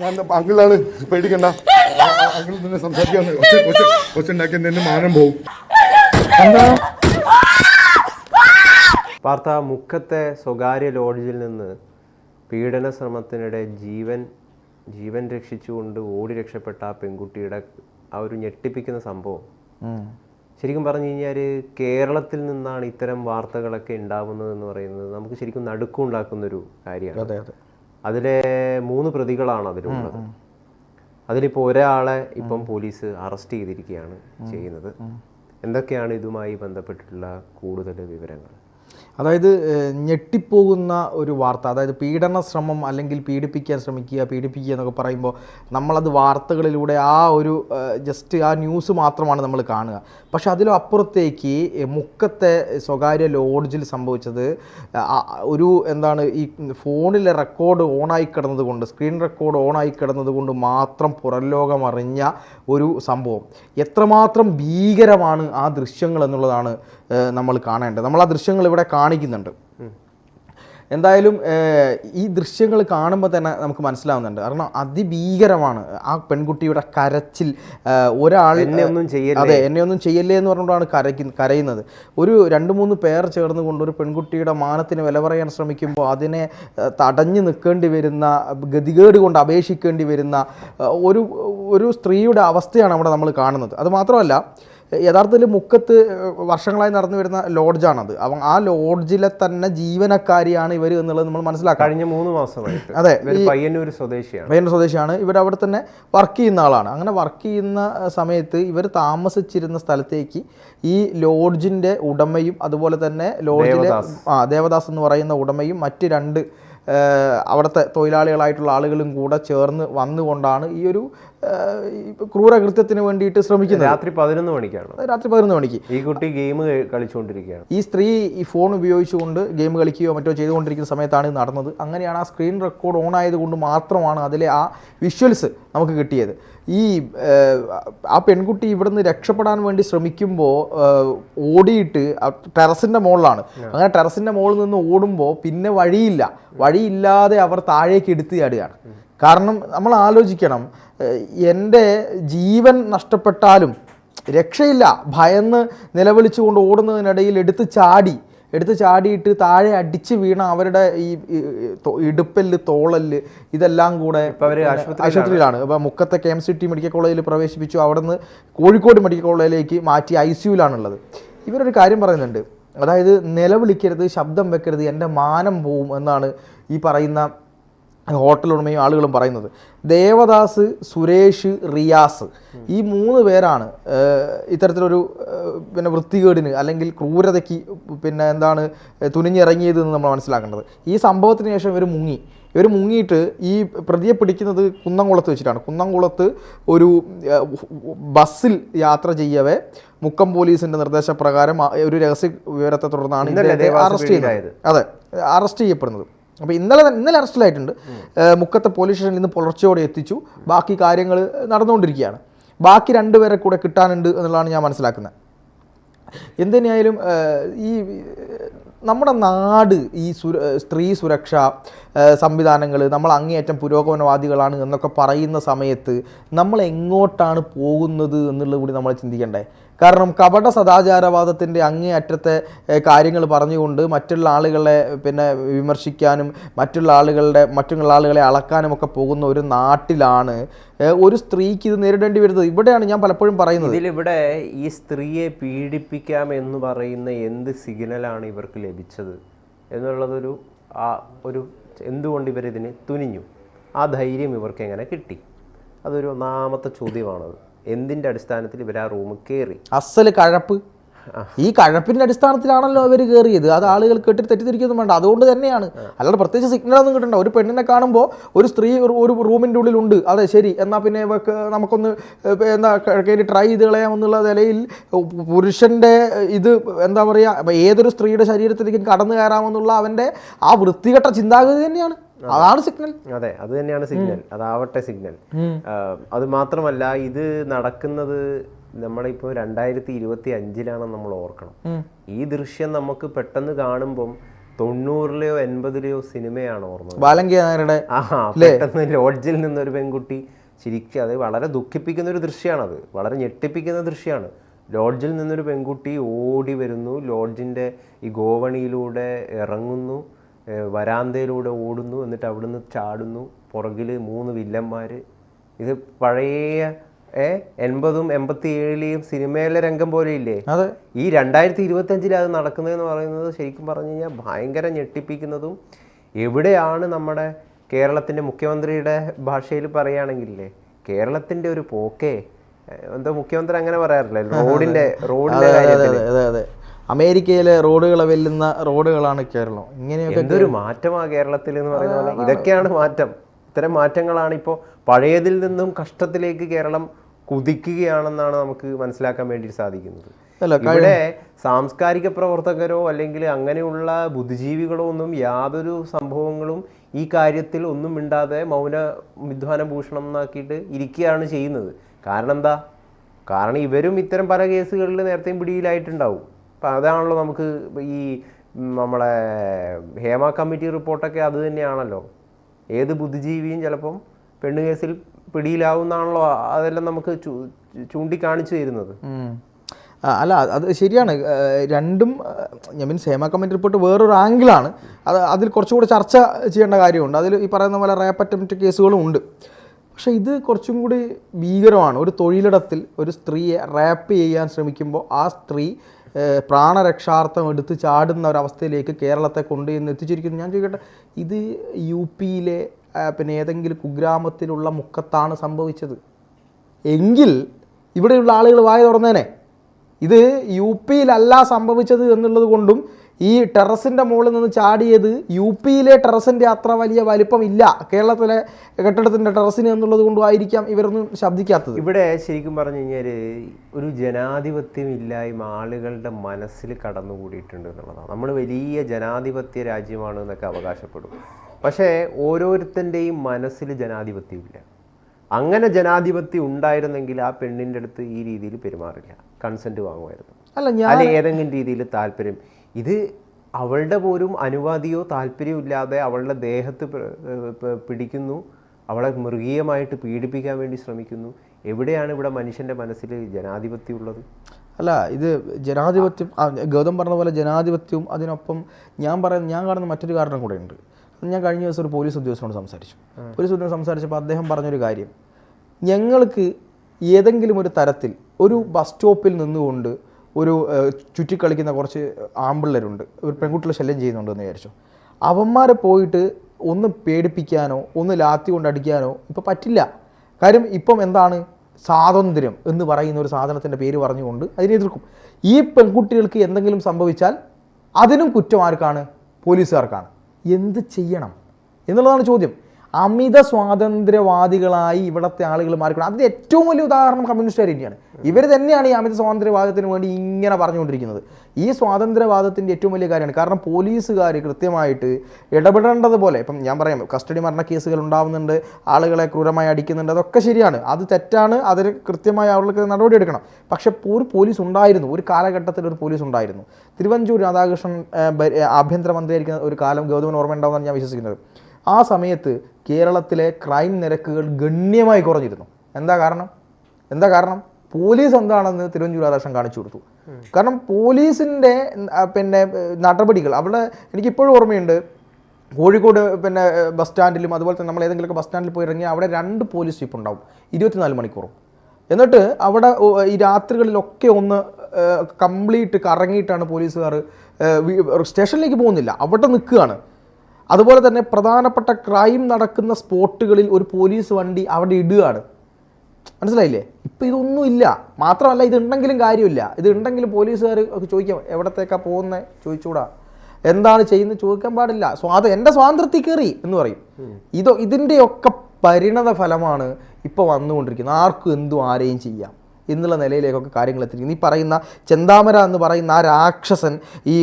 ഞാൻ അങ്കിളാണ് പേടിക്കണ്ട. അങ്കിൾ നിന്നെ സംസാരിക്കാന്ന് കൊച്ചുണ്ടാക്കി നിന്നെ മാനം പോവും. വാർത്ത മുക്കത്തെ സ്വകാര്യ ലോഡ്ജിൽ നിന്ന് പീഡന ശ്രമത്തിനിടെ ജീവൻ ജീവൻ രക്ഷിച്ചുകൊണ്ട് ഓടി രക്ഷപ്പെട്ട ആ പെൺകുട്ടിയുടെ ആ ഒരു ഞെട്ടിപ്പിക്കുന്ന സംഭവം. ശരിക്കും പറഞ്ഞു കഴിഞ്ഞാൽ കേരളത്തിൽ നിന്നാണ് ഇത്തരം വാർത്തകളൊക്കെ ഉണ്ടാവുന്നത് എന്ന് പറയുന്നത്. നമുക്ക് ശരിക്കും നടുക്കുണ്ടാക്കുന്ന ഒരു കാര്യമാണ്. അതെ അതെ. അതിലെ മൂന്ന് പ്രതികളാണ് അതിലുള്ളത്. അതിലിപ്പോൾ ഒരാളെ ഇപ്പം പോലീസ് അറസ്റ്റ് ചെയ്തിരിക്കുകയാണ് ചെയ്യുന്നത്. എന്തൊക്കെയാണ് ഇതുമായി ബന്ധപ്പെട്ടിട്ടുള്ള കൂടുതൽ വിവരങ്ങൾ? അതായത് ഞെട്ടിപ്പോകുന്ന ഒരു വാർത്ത അതായത് പീഡന ശ്രമം അല്ലെങ്കിൽ പീഡിപ്പിക്കാൻ ശ്രമിക്കുക പീഡിപ്പിക്കുക എന്നൊക്കെ പറയുമ്പോൾ നമ്മളത് വാർത്തകളിലൂടെ ആ ഒരു ജസ്റ്റ് ആ ന്യൂസ് മാത്രമാണ് നമ്മൾ കാണുക. പക്ഷെ അതിലും അപ്പുറത്തേക്ക് മുക്കത്തെ സ്വകാര്യ ലോഡ്ജിൽ സംഭവിച്ചത് ഒരു എന്താണ് ഈ ഫോണിലെ റെക്കോർഡ് ഓണായി കിടന്നതുകൊണ്ട് സ്ക്രീൻ റെക്കോർഡ് ഓണായി കിടന്നതുകൊണ്ട് മാത്രം പുറംലോകം അറിഞ്ഞ ഒരു സംഭവം. എത്രമാത്രം ഭീകരമാണ് ആ ദൃശ്യങ്ങൾ എന്നുള്ളതാണ് നമ്മൾ കാണേണ്ടത്. നമ്മൾ ആ ദൃശ്യങ്ങൾ ഇവിടെ കാണിക്കുന്നുണ്ട്. എന്തായാലും ഈ ദൃശ്യങ്ങൾ കാണുമ്പോൾ തന്നെ നമുക്ക് മനസ്സിലാവുന്നുണ്ട്. കാരണം അതിഭീകരമാണ്. ആ പെൺകുട്ടിയുടെ കരച്ചിൽ ഒരാൾ എന്നെ ഒന്നും ചെയ്യല്ലേ? അതെ എന്നെ ഒന്നും ചെയ്യല്ലേ എന്ന് പറഞ്ഞുകൊണ്ടാണ് കരയ്ക്കുന്ന കരയുന്നത്. ഒരു രണ്ട് മൂന്ന് പേർ ചേർന്ന് കൊണ്ട് ഒരു പെൺകുട്ടിയുടെ മാനത്തിന് വില പറയാൻ ശ്രമിക്കുമ്പോൾ അതിനെ തടഞ്ഞു നിൽക്കേണ്ടി വരുന്ന ഗതികേട് കൊണ്ട് അപേക്ഷിക്കേണ്ടി വരുന്ന ഒരു ഒരു സ്ത്രീയുടെ അവസ്ഥയാണ് അവിടെ നമ്മൾ കാണുന്നത്. അത് മാത്രമല്ല യഥാർത്ഥത്തിൽ മുക്കത്ത് വർഷങ്ങളായി നടന്നു വരുന്ന ലോഡ്ജാണത്. അപ്പം ആ ലോഡ്ജിലെ തന്നെ ജീവനക്കാരിയാണ് ഇവർ എന്നുള്ളത് നമ്മൾ മനസ്സിലാക്കാം കഴിഞ്ഞ മൂന്ന് മാസമായിട്ട്. അതെ പയ്യന്നൂർ സ്വദേശിയാണ്. പയ്യന്നൂർ സ്വദേശിയാണ്. ഇവർ അവിടെ തന്നെ വർക്ക് ചെയ്യുന്ന ആളാണ്. അങ്ങനെ വർക്ക് ചെയ്യുന്ന സമയത്ത് ഇവർ താമസിച്ചിരുന്ന സ്ഥലത്തേക്ക് ഈ ലോഡ്ജിന്റെ ഉടമയും അതുപോലെ തന്നെ ലോഡ്ജിലെ ആ ദേവദാസ് എന്ന് പറയുന്ന ഉടമയും മറ്റ് രണ്ട് അവിടുത്തെ തൊഴിലാളികളായിട്ടുള്ള ആളുകളും കൂടെ ചേർന്ന് വന്നുകൊണ്ടാണ് ഈ ഒരു ക്രൂരകൃത്യത്തിന് വേണ്ടിയിട്ട് ശ്രമിക്കുന്നത്. രാത്രി പതിനൊന്ന് മണിക്കാണ്? രാത്രി പതിനൊന്ന് മണിക്ക്. ഈ കുട്ടി ഗെയിം കളിച്ചുകൊണ്ടിരിക്കുകയാണ്. ഈ സ്ത്രീ ഈ ഫോൺ ഉപയോഗിച്ചുകൊണ്ട് ഗെയിം കളിക്കുകയോ മറ്റോ ചെയ്തുകൊണ്ടിരിക്കുന്ന സമയത്താണ് നടന്നത്. അങ്ങനെയാണ് ആ സ്ക്രീൻ റെക്കോർഡ് ഓൺ ആയതുകൊണ്ട് മാത്രമാണ് അതിലെ ആ വിഷ്വൽസ് നമുക്ക് കിട്ടിയത്. ഈ ആ പെൺകുട്ടി ഇവിടുന്ന് രക്ഷപ്പെടാൻ വേണ്ടി ശ്രമിക്കുമ്പോൾ ഓടിയിട്ട് ടെറസിന്റെ മുകളിലാണ് അങ്ങനെ ടെറസിന്റെ മുകളിൽ നിന്ന് ഓടുമ്പോൾ പിന്നെ വഴിയില്ല. വഴിയില്ലാതെ അവർ താഴേക്ക് എടുത്ത് ചാടുകയാണ്. കാരണം നമ്മൾ ആലോചിക്കണം എന്റെ ജീവൻ നഷ്ടപ്പെട്ടാലും രക്ഷയില്ല. ഭയന്ന് നിലവിളിച്ചുകൊണ്ട് ഓടുന്നതിനിടയിൽ എടുത്ത് ചാടി. എടുത്ത് ചാടിയിട്ട് താഴെ അടിച്ച് വീണ അവരുടെ ഈ ഇടുപ്പൽ തോ- ഇടുപ്പല്ല് തോളൽ ഇതെല്ലാം കൂടെ അവർ ആശുപത്രിയിലാണ്. ഇപ്പൊ മുക്കത്തെ K M C T medical കോളേജിൽ പ്രവേശിപ്പിച്ചു. അവിടെ നിന്ന് കോഴിക്കോട് മെഡിക്കൽ കോളേജിലേക്ക് മാറ്റി ഐ സിയുലാണുള്ളത് ഇവരൊരു കാര്യം പറയുന്നുണ്ട്. അതായത് നിലവിളിക്കരുത് ശബ്ദം വെക്കരുത് എന്റെ മാനം പോവും എന്നാണ് ഈ പറയുന്ന ഹോട്ടൽ ഉടമയും ആളുകളും പറയുന്നത്. ദേവദാസ് സുരേഷ് റിയാസ് ഈ മൂന്ന് പേരാണ് ഇത്തരത്തിലൊരു പിന്നെ വൃത്തികേടിന് അല്ലെങ്കിൽ ക്രൂരതയ്ക്ക് പിന്നെ എന്താണ് തുനിഞ്ഞിറങ്ങിയതെന്ന് നമ്മൾ മനസ്സിലാക്കേണ്ടത്. ഈ സംഭവത്തിന് ശേഷം ഇവർ മുങ്ങി. ഇവർ മുങ്ങിയിട്ട് ഈ പ്രതിയെ പിടിക്കുന്നത് കുന്നംകുളത്ത് വെച്ചിട്ടാണ്. കുന്നംകുളത്ത് ഒരു ബസ്സിൽ യാത്ര ചെയ്യവേ മുക്കം പോലീസിന്റെ നിർദ്ദേശപ്രകാരം ഒരു രഹസ്യ വിവരത്തെ തുടർന്നാണ് അറസ്റ്റ് ചെയ്യുന്നത്. അതെ അറസ്റ്റ് ചെയ്യപ്പെടുന്നത്. അപ്പോൾ ഇന്നലെ ഇന്നലെ അറസ്റ്റിലായിട്ടുണ്ട്. മുക്കത്തെ പോലീസ് സ്റ്റേഷനിൽ നിന്ന് പുലർച്ചയോടെ എത്തിച്ചു. ബാക്കി കാര്യങ്ങൾ നടന്നുകൊണ്ടിരിക്കുകയാണ്. ബാക്കി രണ്ടുപേരെ കൂടെ കിട്ടാനുണ്ട് എന്നുള്ളതാണ് ഞാൻ മനസ്സിലാക്കുന്നത്. എന്തിനായാലും ഈ നമ്മുടെ നാട് ഈ സുര സ്ത്രീ സുരക്ഷ സംവിധാനങ്ങൾ നമ്മൾ അങ്ങേയറ്റം പുരോഗമനവാദികളാണ് എന്നൊക്കെ പറയുന്ന സമയത്ത് നമ്മൾ എങ്ങോട്ടാണ് പോകുന്നത് എന്നുള്ളത് കൂടി നമ്മൾ ചിന്തിക്കണ്ടേ? കാരണം കപട സദാചാരവാദത്തിന്റെ അങ്ങേയറ്റത്തെ കാര്യങ്ങൾ പറഞ്ഞുകൊണ്ട് മറ്റുള്ള ആളുകളെ പിന്നെ വിമർശിക്കാനും മറ്റുള്ള ആളുകളുടെ മറ്റുള്ള ആളുകളെ അളക്കാനും ഒക്കെ പോകുന്ന ഒരു നാട്ടിലാണ് ഒരു സ്ത്രീക്ക് ഇത് നേരിടേണ്ടി വരുന്നത്. ഇവിടെയാണ് ഞാൻ പലപ്പോഴും പറയുന്നത്. ഇതിലിവിടെ ഈ സ്ത്രീയെ പീഡിപ്പിക്കാം എന്ന് പറയുന്ന എന്ത് സിഗ്നലാണ് ഇവർക്ക് ലഭിച്ചത് എന്നുള്ളതൊരു ആ ഒരു എന്തുകൊണ്ട് ഇവരിതിന് തുനിഞ്ഞു? ആ ധൈര്യം ഇവർക്ക് എങ്ങനെ കിട്ടി? അതൊരു ഒന്നാമത്തെ ചോദ്യമാണത്. എന്തിന്റെ അടിസ്ഥാനത്തിൽ ഇവർ ആ റൂമിൽ കയറി അസൽ കഴപ്പ്. ഈ കഴപ്പിന്റെ അടിസ്ഥാനത്തിലാണല്ലോ അവർ കയറിയത് അത് ആളുകൾ കേട്ടി തെറ്റിദ്ധരിക്കൊന്നും വേണ്ട. അതുകൊണ്ട് തന്നെയാണ്. അല്ലാതെ പ്രത്യേകിച്ച് സിഗ്നൽ ഒന്നും കിട്ടണ്ട. ഒരു പെണ്ണിനെ കാണുമ്പോൾ ഒരു സ്ത്രീ ഒരു റൂമിന്റെ ഉള്ളിലുണ്ട് അതെ ശരി. എന്നാൽ പിന്നെ നമുക്കൊന്ന് എന്താ കയറി ട്രൈ ചെയ്ത് കളയാമെന്നുള്ള നിലയിൽ പുരുഷന്റെ ഇത് എന്താ പറയുക ഏതൊരു സ്ത്രീയുടെ ശരീരത്തിലേക്കും കടന്നു കയറാമെന്നുള്ള അവന്റെ ആ വൃത്തികെട്ട ചിന്താഗതി തന്നെയാണ്. അതാണ് സിഗ്നൽ. അതെ അത് തന്നെയാണ് സിഗ്നൽ. അതാവട്ടെ സിഗ്നൽ. അത് മാത്രമല്ല ഇത് നടക്കുന്നത് നമ്മളിപ്പോൾ രണ്ടായിരത്തി ഇരുപത്തി അഞ്ചിലാണ് നമ്മൾ ഓർക്കണം. ഈ ദൃശ്യം നമുക്ക് പെട്ടെന്ന് കാണുമ്പം തൊണ്ണൂറിലെയോ എൺപതിലെയോ സിനിമയാണ് ഓർമ്മ ബാലങ്കി നായരുടെ ആ പെട്ടെന്ന് ലോഡ്ജിൽ നിന്നൊരു പെൺകുട്ടി ശരിക്കും അത് വളരെ ദുഃഖിപ്പിക്കുന്ന ഒരു ദൃശ്യമാണത് വളരെ ഞെട്ടിപ്പിക്കുന്ന ദൃശ്യമാണ് ലോഡ്ജിൽ നിന്നൊരു പെൺകുട്ടി ഓടി വരുന്നു ലോഡ്ജിന്റെ ഈ ഗോവണിയിലൂടെ ഇറങ്ങുന്നു. വരാന്തയിലൂടെ ഓടുന്നു എന്നിട്ട് അവിടുന്ന് ചാടുന്നു. പുറകിൽ മൂന്ന് വില്ലന്മാർ ഇത് പഴയ ഏ എൺപതും എൺപത്തി ഏഴിലെയും സിനിമയിലെ രംഗം പോലെ ഇല്ലേ? അതെ. ഈ രണ്ടായിരത്തി ഇരുപത്തി അഞ്ചിൽ അത് നടക്കുന്നതെന്ന് പറയുന്നത് ശരിക്കും പറഞ്ഞു കഴിഞ്ഞാൽ ഭയങ്കര ഞെട്ടിപ്പിക്കുന്നതും എവിടെയാണ് നമ്മുടെ കേരളത്തിന്റെ മുഖ്യമന്ത്രിയുടെ ഭാഷയിൽ പറയുകയാണെങ്കിലേ കേരളത്തിന്റെ ഒരു പോക്കേ. എന്താ മുഖ്യമന്ത്രി അങ്ങനെ പറയാറില്ലേ? റോഡിന്റെ റോഡിന്റെ കാര്യത്തിൽ അമേരിക്കയിലെ റോഡുകളെ വെല്ലുന്ന റോഡുകളാണ് കേരളം. ഇങ്ങനെയൊക്കെ എന്തൊരു മാറ്റമാ കേരളത്തിൽ എന്ന് പറയുന്നത് ഇതൊക്കെയാണ് മാറ്റം. ഇത്തരം മാറ്റങ്ങളാണ് ഇപ്പോൾ പഴയതിൽ നിന്നും കഷ്ടത്തിലേക്ക് കേരളം കുതിക്കുകയാണെന്നാണ് നമുക്ക് മനസ്സിലാക്കാൻ വേണ്ടി സാധിക്കുന്നത്. ഇവിടെ സാംസ്കാരിക പ്രവർത്തകരോ അല്ലെങ്കിൽ അങ്ങനെയുള്ള ബുദ്ധിജീവികളോ ഒന്നും യാതൊരു സംഭവങ്ങളും ഈ കാര്യത്തിൽ ഒന്നും മിണ്ടാതെ മൗന വിധ്വാന ഭൂഷണം എന്നാക്കിയിട്ട് ഇരിക്കുകയാണ് ചെയ്യുന്നത്. കാരണം എന്താ? കാരണം ഇവരും ഇത്തരം പല കേസുകളിൽ നേരത്തെയും പിടിയിലായിട്ടുണ്ടാവും. അപ്പം അതാണല്ലോ നമുക്ക് ഈ നമ്മളെ ഹേമ കമ്മിറ്റി റിപ്പോർട്ടൊക്കെ അത് തന്നെയാണല്ലോ. ഏത് ബുദ്ധിജീവിയും ചിലപ്പം പെണ്ണ് കേസിൽ പിടിയിലാവുന്നാണല്ലോ അതെല്ലാം നമുക്ക് ചൂണ്ടിക്കാണിച്ചു തരുന്നത്. അല്ല അത് ശരിയാണ്. രണ്ടും ഞാൻ മീൻസ് ഹേമ കമ്മിറ്റി റിപ്പോർട്ട് വേറൊരു ആംഗിളാണ്. അത് അതിൽ കുറച്ചുകൂടി ചർച്ച ചെയ്യേണ്ട കാര്യമുണ്ട്. അതിൽ ഈ പറയുന്ന പോലെ റേപ്പ് അറ്റംപ്റ്റ് കേസുകളും ഉണ്ട്. പക്ഷേ ഇത് കുറച്ചും കൂടി ഭീകരമാണ്. ഒരു തൊഴിലിടത്തിൽ ഒരു സ്ത്രീയെ റാപ്പ് ചെയ്യാൻ ശ്രമിക്കുമ്പോൾ ആ സ്ത്രീ പ്രാണരക്ഷാർത്ഥം എടുത്ത് ചാടുന്ന ഒരവസ്ഥയിലേക്ക് കേരളത്തെ കൊണ്ട് എന്ന് എത്തിച്ചിരിക്കുന്നു. ഞാൻ ചോദിക്കട്ടെ ഇത് യു പിയിലെ പിന്നെ ഏതെങ്കിലും കുഗ്രാമത്തിലുള്ള മുക്കത്താണ് സംഭവിച്ചത്? എങ്കിൽ ഇവിടെയുള്ള ആളുകൾ വായ തുറന്നേനെ. ഇത് യു പിയിലല്ല സംഭവിച്ചത് എന്നുള്ളത് കൊണ്ടും ഈ ടെറസിന്റെ മുകളിൽ നിന്ന് ചാടിയത് യു പിയിലെ ടെറസിന്റെ അത്ര വലിയ വലിപ്പം ഇല്ല കേരളത്തിലെ കെട്ടിടത്തിന്റെ ടെറസിന് എന്നുള്ളത് കൊണ്ടുമായിരിക്കാം ഇവരൊന്നും ശബ്ദിക്കാത്തത്. ഇവിടെ ശരിക്കും പറഞ്ഞു കഴിഞ്ഞാൽ ഒരു ജനാധിപത്യം ഇല്ലായ്മ ആളുകളുടെ മനസ്സിൽ കടന്നുകൂടിയിട്ടുണ്ട് എന്നുള്ളതാണ്. നമ്മൾ വലിയ ജനാധിപത്യ രാജ്യമാണ് എന്നൊക്കെ അവകാശപ്പെടും. പക്ഷേ ഓരോരുത്തന്റെയും മനസ്സിൽ ജനാധിപത്യമില്ല അങ്ങനെ ജനാധിപത്യം ഉണ്ടായിരുന്നെങ്കിൽ ആ പെണ്ണിന്റെ അടുത്ത് ഈ രീതിയിൽ പെരുമാറില്ല. കൺസെന്റ് വാങ്ങുമായിരുന്നു. അല്ല ഞാൻ ഏതെങ്കിലും രീതിയിൽ താല്പര്യം. ഇത് അവളുടെ പോലും അനുവാദിയോ താല്പര്യമില്ലാതെ അവളുടെ ദേഹത്ത് പിടിക്കുന്നു. അവളെ മൃഗീയമായിട്ട് പീഡിപ്പിക്കാൻ വേണ്ടി ശ്രമിക്കുന്നു. എവിടെയാണ് ഇവിടെ മനുഷ്യന്റെ മനസ്സിൽ ജനാധിപത്യം ഉള്ളത് അല്ല ഇത് ജനാധിപത്യം ഗൗതം പറഞ്ഞ പോലെ ജനാധിപത്യവും അതിനൊപ്പം ഞാൻ പറയുന്ന ഞാൻ കാണുന്ന മറ്റൊരു കാരണം കൂടെ ഉണ്ട്. ഞാൻ കഴിഞ്ഞ ദിവസം ഒരു പോലീസ് ഉദ്യോഗസ്ഥനോട് സംസാരിച്ചു. പോലീസ് ഉദ്യോഗസ്ഥൻ സംസാരിച്ചപ്പോൾ അദ്ദേഹം പറഞ്ഞൊരു കാര്യം. ഞങ്ങൾക്ക് ഏതെങ്കിലും ഒരു തരത്തിൽ ഒരു ബസ് സ്റ്റോപ്പിൽ നിന്നുകൊണ്ട് ഒരു ചുറ്റിക്കളിക്കുന്ന കുറച്ച് ആമ്പിള്ളേരുണ്ട്. ഒരു പെൺകുട്ടികളെ ശല്യം ചെയ്യുന്നുണ്ടെന്ന് വിചാരിച്ചു. അവന്മാരെ പോയിട്ട് ഒന്ന് പേടിപ്പിക്കാനോ ഒന്ന് ലാത്തി കൊണ്ട് അടിക്കാനോ ഇപ്പോൾ പറ്റില്ല. കാര്യം ഇപ്പം എന്താണ്? സ്വാതന്ത്ര്യം എന്ന് പറയുന്ന ഒരു സാധനത്തിന്റെ പേര് പറഞ്ഞുകൊണ്ട് അതിനെ എതിർക്കും. ഈ പെൺകുട്ടികൾക്ക് എന്തെങ്കിലും സംഭവിച്ചാൽ അതിനും കുറ്റം ആർക്കാണ്? പോലീസുകാർക്കാണ്. എന്ത് ചെയ്യണം? എന്നുള്ളതാണ് ചോദ്യം. അമിത സ്വാതന്ത്ര്യവാദികളായി ഇവിടുത്തെ ആളുകൾ മാറിക്കണം അതിന് ഏറ്റവും വലിയ ഉദാഹരണം കമ്മ്യൂണിസ്റ്റുകാർ ഇന്ത്യയാണ്. ഇവർ തന്നെയാണ് ഈ അമിത സ്വാതന്ത്ര്യവാദത്തിന് വേണ്ടി ഇങ്ങനെ പറഞ്ഞുകൊണ്ടിരിക്കുന്നത്. ഈ സ്വാതന്ത്ര്യവാദത്തിന്റെ ഏറ്റവും വലിയ കാര്യമാണ്. കാരണം പോലീസുകാർ കൃത്യമായിട്ട് ഇടപെടേണ്ടതുപോലെ ഇപ്പം ഞാൻ പറയാം കസ്റ്റഡി മരണ കേസുകൾ ഉണ്ടാവുന്നുണ്ട് ആളുകളെ ക്രൂരമായി അടിക്കുന്നുണ്ട് അതൊക്കെ ശരിയാണ്. അത് തെറ്റാണ് അതിന് കൃത്യമായി അവർക്ക് നടപടിയെടുക്കണം. പക്ഷേ ഒരു പോലീസ് ഉണ്ടായിരുന്നു ഒരു കാലഘട്ടത്തിൽ ഒരു പോലീസ് ഉണ്ടായിരുന്നു. തിരുവഞ്ചൂർ രാധാകൃഷ്ണൻ ആഭ്യന്തരമന്ത്രിയായിരിക്കുന്ന ഒരു കാലം ഗൗതമൻ ഓർമ്മ ഉണ്ടാവുമെന്നാണ് ഞാൻ വിശ്വസിക്കുന്നത്. ആ സമയത്ത് കേരളത്തിലെ ക്രൈം നിരക്കുകൾ ഗണ്യമായി കുറഞ്ഞിരുന്നു. എന്താ കാരണം? എന്താ കാരണം? പോലീസ് എന്താണെന്ന് തിരുവഞ്ചൂർ രാധാകൃഷ്ണൻ കാണിച്ചു കൊടുത്തു. കാരണം പോലീസിന്റെ പിന്നെ നടപടികൾ അവിടെ എനിക്കിപ്പോഴും ഓർമ്മയുണ്ട് കോഴിക്കോട് പിന്നെ ബസ് സ്റ്റാൻഡിലും അതുപോലെ തന്നെ നമ്മൾ ഏതെങ്കിലുമൊക്കെ ബസ് സ്റ്റാൻഡിൽ പോയി ഇറങ്ങിയാൽ അവിടെ രണ്ട് പോലീസ് ജീപ്പ് ഉണ്ടാവും. ഇരുപത്തിനാല് മണിക്കൂറും. എന്നിട്ട് അവിടെ ഈ രാത്രികളിലൊക്കെ ഒന്ന് കംപ്ലീറ്റ് കറങ്ങിയിട്ടാണ് പോലീസുകാർ സ്റ്റേഷനിലേക്ക് പോകുന്നില്ല. അവിടെ നിൽക്കുകയാണ്. അതുപോലെ തന്നെ പ്രധാനപ്പെട്ട ക്രൈം നടക്കുന്ന സ്പോട്ടുകളിൽ ഒരു പോലീസ് വണ്ടി അവിടെ ഇടുകയാണ്. മനസ്സിലായില്ലേ? ഇപ്പം ഇതൊന്നും ഇല്ല. മാത്രമല്ല ഇതുണ്ടെങ്കിലും കാര്യമില്ല. ഇത് ഉണ്ടെങ്കിലും പോലീസുകാർ ചോദിക്കാം എവിടത്തേക്കാണ് പോകുന്നത് ചോദിച്ചൂടാ എന്താണ് ചെയ്യുന്നത് ചോദിക്കാൻ പാടില്ല. സ്വാത എന്റെ സ്വാതന്ത്ര്യത്തിൽ കയറി എന്ന് പറയും. ഇതോ ഇതിന്റെയൊക്കെ പരിണത ഫലമാണ് ഇപ്പോൾ വന്നുകൊണ്ടിരിക്കുന്നത്. ആർക്കും എന്തും ആരെയും ചെയ്യാം. എന്നുള്ള നിലയിലേക്കൊക്കെ കാര്യങ്ങൾ എത്തിയിരിക്കുന്നു. ഈ പറയുന്ന ചെന്താമര എന്ന് പറയുന്ന ആ രാക്ഷസൻ ഈ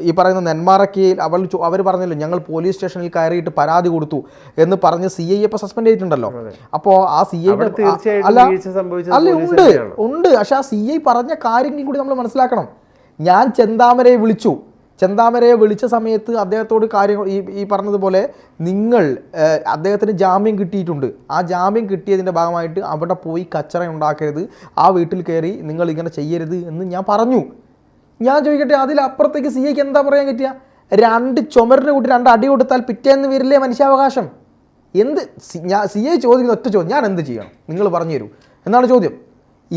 ഈ പറയുന്ന നെന്മാറക്കയിൽ അവൾ അവർ പറഞ്ഞല്ലോ ഞങ്ങൾ പോലീസ് സ്റ്റേഷനിൽ കയറിയിട്ട് പരാതി കൊടുത്തു എന്ന് പറഞ്ഞ് സി ഐ ഇപ്പൊ സസ്പെൻഡ് ചെയ്തിട്ടുണ്ടല്ലോ. അപ്പോൾ ആ സി ഐ അല്ല അല്ല ഉണ്ട്. ഉണ്ട്. പക്ഷെ ആ സി ഐ പറഞ്ഞ കാര്യങ്ങൾ കൂടി നമ്മൾ മനസ്സിലാക്കണം. ഞാൻ ചെന്താമരയെ വിളിച്ചു. ചെന്താമരയെ വിളിച്ച സമയത്ത് അദ്ദേഹത്തോട് കാര്യങ്ങൾ ഈ ഈ പറഞ്ഞതുപോലെ നിങ്ങൾ അദ്ദേഹത്തിന് ജാമ്യം കിട്ടിയിട്ടുണ്ട്. ആ ജാമ്യം കിട്ടിയതിന്റെ ഭാഗമായിട്ട് അവിടെ പോയി കച്ചറ ഉണ്ടാക്കരുത്. ആ വീട്ടിൽ കയറി നിങ്ങൾ ഇങ്ങനെ ചെയ്യരുത് എന്ന് ഞാൻ പറഞ്ഞു. ഞാൻ ചോദിക്കട്ടെ അതിലപ്പുറത്തേക്ക് സി എക്ക് എന്താ പറയാൻ പറ്റുക? രണ്ട് ചുമരിന് കൂട്ടി രണ്ട് അടി കൊടുത്താൽ പിറ്റേന്ന് വരില്ലേ മനുഷ്യാവകാശം? എന്ത്? ഞാൻ സി ഐ ചോദിക്കുന്ന ഒറ്റ ചോദ്യം. ഞാൻ എന്ത് ചെയ്യണം? നിങ്ങൾ പറഞ്ഞു തരൂ. എന്നാണ് ചോദ്യം?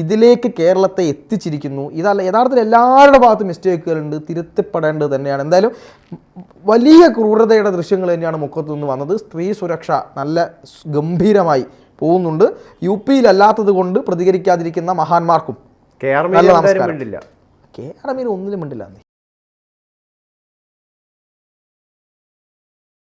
ഇതിലേക്ക് കേരളത്തെ എത്തിച്ചിരിക്കുന്നു. ഇതല്ല യഥാർത്ഥത്തിൽ എല്ലാവരുടെ ഭാഗത്തും മിസ്റ്റേക്കുകളുണ്ട് തിരുത്തപ്പെടേണ്ടത് തന്നെയാണ്. എന്തായാലും വലിയ ക്രൂരതയുടെ ദൃശ്യങ്ങൾ തന്നെയാണ് മുഖത്തു നിന്ന് വന്നത്. സ്ത്രീ സുരക്ഷ നല്ല ഗംഭീരമായി പോകുന്നുണ്ട്. യു പിയിലല്ലാത്തത് കൊണ്ട് പ്രതികരിക്കാതിരിക്കുന്ന മഹാന്മാർക്കും നല്ല നമസ്കാരം. കെ ആർ അമീൻ ഒന്നിലും മിണ്ടില്ല.